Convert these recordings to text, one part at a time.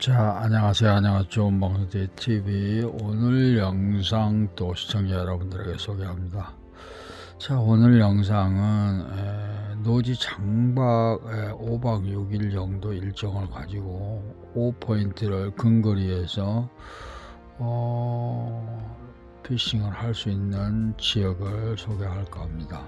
자, 안녕하세요. 안녕하세요. 좋은 방송대 TV. 오늘 영상 또 시청자 여러분들에게 소개합니다. 자, 오늘 영상은 에, 노지 장박 에, 5박 6일 정도 일정을 가지고 5포인트를 근거리에서 어, 피싱을 할 수 있는 지역을 소개할까 합니다.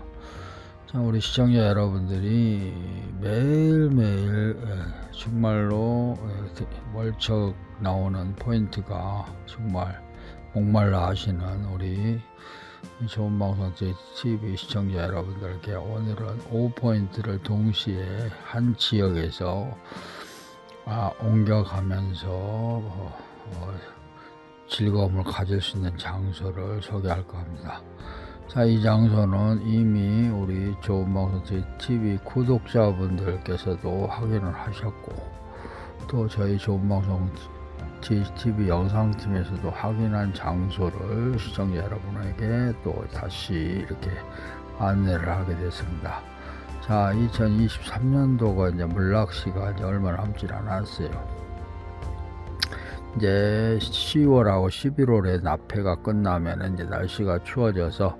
자, 우리 시청자 여러분들이 매일매일 에, 정말로 에, 대- 월척 나오는 포인트가 정말 목말라 하시는 우리 좋은 방송 TV 시청자 여러분들께 오늘은 5포인트를 동시에 한 지역에서 아, 옮겨가면서 어, 어, 즐거움을 가질 수 있는 장소를 소개할까 합니다. 자, 이 장소는 이미 우리 좋은 방송 TV 구독자분들께서도 확인을 하셨고, 또 저희 좋은 방송 TV 영상팀에서도 확인한 장소를 시청자 여러분에게 또 다시 이렇게 안내를 하게 됐습니다. 자, 2023년도가 이제 물락시가 이제 얼마 남지 않았어요. 이제 10월하고 11월에 nap해가 끝나면 이제 날씨가 추워져서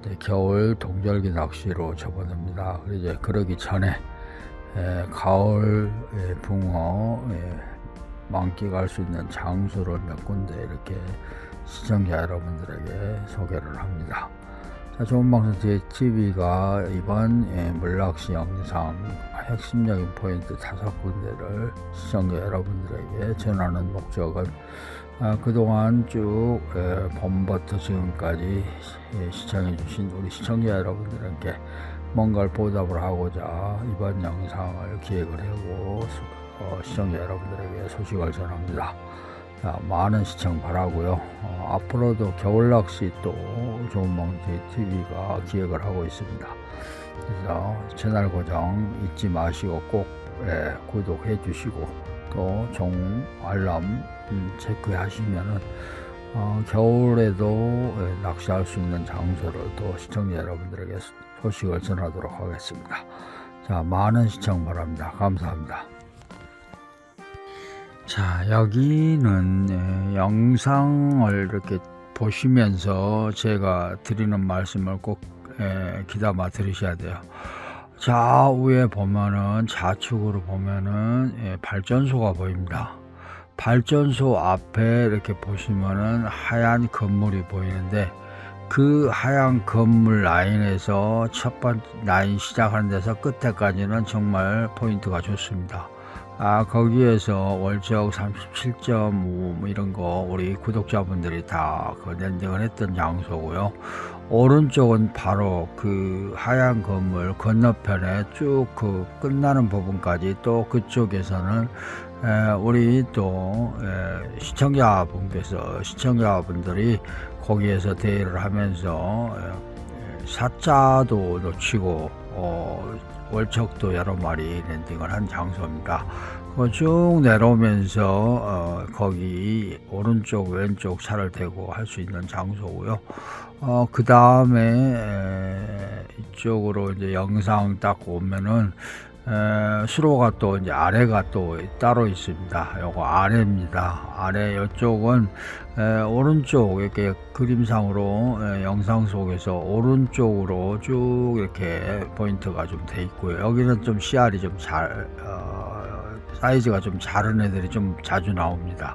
이제 겨울 동절기 낚시로 접어듭니다. 이제 그러기 전에 에, 가을 에, 붕어 에, 만끽할 수 있는 장소를 몇 군데 이렇게 시청자 여러분들에게 소개를 합니다. 자, 좋은 방송 제 TV가 이번 예, 물낚시 영상 핵심적인 포인트 다섯 군데를 시청자 여러분들에게 전하는 목적은 아, 그동안 쭉 예, 봄부터 지금까지 예, 시청해주신 우리 시청자 여러분들에게 뭔가를 보답을 하고자 이번 영상을 기획을 하고 어, 시청자 여러분들에게 소식을 전합니다. 자, 많은 시청 바라고요. 어, 앞으로도 겨울 낚시 또 좋은 방송 TV가 기획을 하고 있습니다. 그래서 채널 고정 잊지 마시고 꼭 예, 구독해 주시고 또 종 알람 음, 체크하시면은 어, 겨울에도 예, 낚시할 수 있는 장소를 또 시청자 여러분들에게 소- 소식을 전하도록 하겠습니다. 자, 많은 시청 바랍니다. 감사합니다. 자, 여기는 예, 영상을 이렇게 보시면서 제가 드리는 말씀을 꼭 예, 귀담아 들으셔야 돼요. 좌우에 보면은 좌측으로 보면은 예, 발전소가 보입니다. 발전소 앞에 이렇게 보시면은 하얀 건물이 보이는데 그 하얀 건물 라인에서 첫 번째 라인 시작하는 데서 끝에까지는 정말 포인트가 좋습니다. 아 거기에서 월적 37.5뭐 이런 거 우리 구독자분들이 다 그 랜딩을 했던 장소고요. 오른쪽은 바로 그 하얀 건물 건너편에 쭉 그 끝나는 부분까지 또 그쪽에서는 에, 우리 또 에, 시청자분께서 시청자분들이 거기에서 대회를 하면서 사자도 놓치고 어, 월척도 여러 마리 랜딩을 한 장소입니다. 그쭉 내려오면서 어, 거기 오른쪽 왼쪽 차를 대고 할 수 있는 장소고요. 어, 그 다음에 이쪽으로 이제 영상 딱 오면은 에, 수로가 또 이제 아래가 또 따로 있습니다. 요거 아래입니다. 아래 이쪽은 에, 오른쪽 이렇게 그림상으로 에, 영상 속에서 오른쪽으로 쭉 이렇게 포인트가 좀 돼 있고요. 여기는 좀 CR이 좀 잘, 어, 사이즈가 좀 작은 애들이 좀 자주 나옵니다.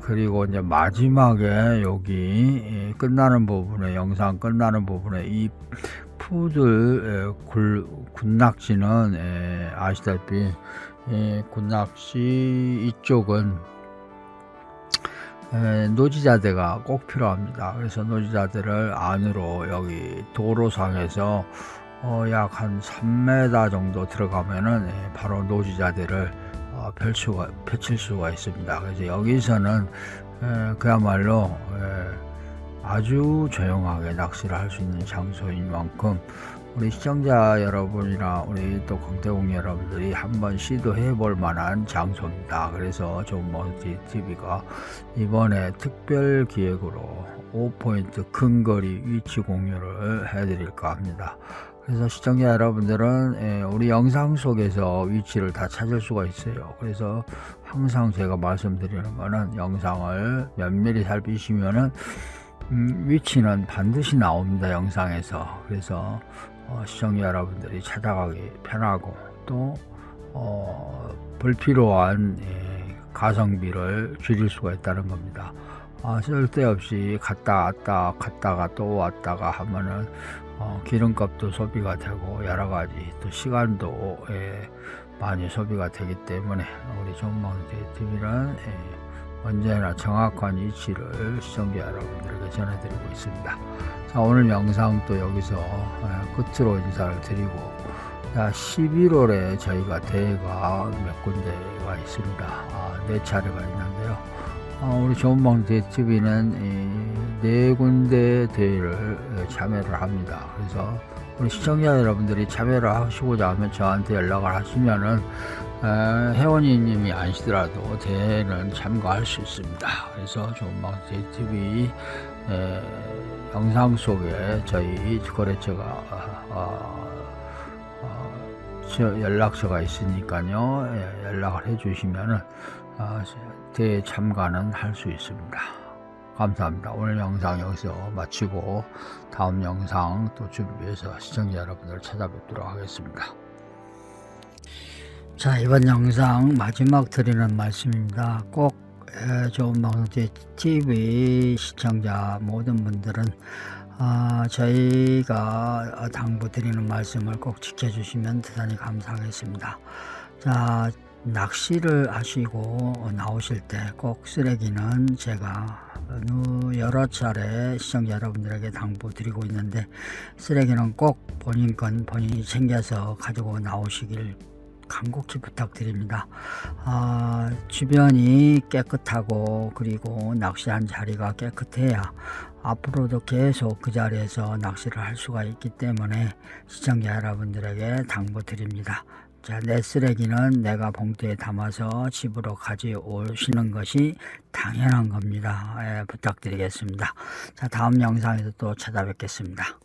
그리고 이제 마지막에 여기 이 끝나는 부분에 영상 끝나는 부분에 이 푸들 군낚시는 에, 아시다시피 이 군낚시 이쪽은 에, 노지자대가 꼭 필요합니다. 그래서 노지자대를 안으로 여기 도로상에서 어, 약한 3m 정도 들어가면은 에, 바로 노지자대를 어, 펼 수가, 펼칠 수가 있습니다. 그래서 여기서는 에, 그야말로 에, 아주 조용하게 낚시를 할 수 있는 장소인 만큼 우리 시청자 여러분이나 우리 또 광대공 여러분들이 한번 시도해 볼 만한 장소입니다. 그래서 먼지 TV가 이번에 특별 기획으로 5포인트 큰 거리 위치 공유를 해드릴까 합니다. 그래서 시청자 여러분들은 예, 우리 영상 속에서 위치를 다 찾을 수가 있어요. 그래서 항상 제가 말씀드리는 거는 영상을 면밀히 살피시면은 음, 위치는 반드시 나옵니다. 영상에서. 그래서 어, 시청자 여러분들이 찾아가기 편하고 또 어, 불필요한 예, 가성비를 줄일 수가 있다는 겁니다. 아, 쓸데없이 갔다 왔다 갔다가 또 왔다가 하면은 어, 기름값도 소비가 되고 여러 가지 또 시간도 예, 많이 소비가 되기 때문에 우리 전망대 TV는 예, 언제나 정확한 위치를 시청자 여러분들 에게 전해드리고 있습니다. 자 오늘 영상 또 여기서 예, 끝으로 인사를 드리고 자 11월에 저희가 대회가 몇 군데가 있습니다. 아, 네 차례가 있는데요. 어, 우리 좋은방대 TV는 네 군데 대회를 예, 참여를 합니다. 그래서 우리 시청자 여러분들이 참여를 하시고자 하면 저한테 연락을 하시면은 에, 회원님이 아니시더라도 대회는 참가할 수 있습니다. 그래서 좋은방대 TV 에, 영상 속에 저희 거래처가 어, 어, 저 연락처가 있으니까요. 예, 연락을 해주시면은 아, 대회 참가는 할 수 있습니다. 감사합니다. 오늘 영상 여기서 마치고 다음 영상 또 준비해서 시청자 여러분들 찾아뵙도록 하겠습니다. 자 이번 영상 마지막 드리는 말씀입니다. 꼭 에, 좋은 방송 TV 시청자 모든 분들은 아, 저희가 당부 드리는 말씀을 꼭 지켜주시면 대단히 감사하겠습니다. 자, 낚시를 하시고 나오실 때 꼭 쓰레기는 제가 어느 여러 차례 시청자 여러분들에게 당부 드리고 있는데 쓰레기는 꼭 본인 건 본인이 챙겨서 가지고 나오시길 간곡히 부탁드립니다. 아, 주변이 깨끗하고 그리고 낚시한 자리가 깨끗해야 앞으로도 계속 그 자리에서 낚시를 할 수가 있기 때문에 시청자 여러분들에게 당부드립니다. 자, 내 쓰레기는 내가 봉투에 담아서 집으로 가져오시는 것이 당연한 겁니다. 예, 부탁드리겠습니다. 자, 다음 영상에서 또 찾아뵙겠습니다.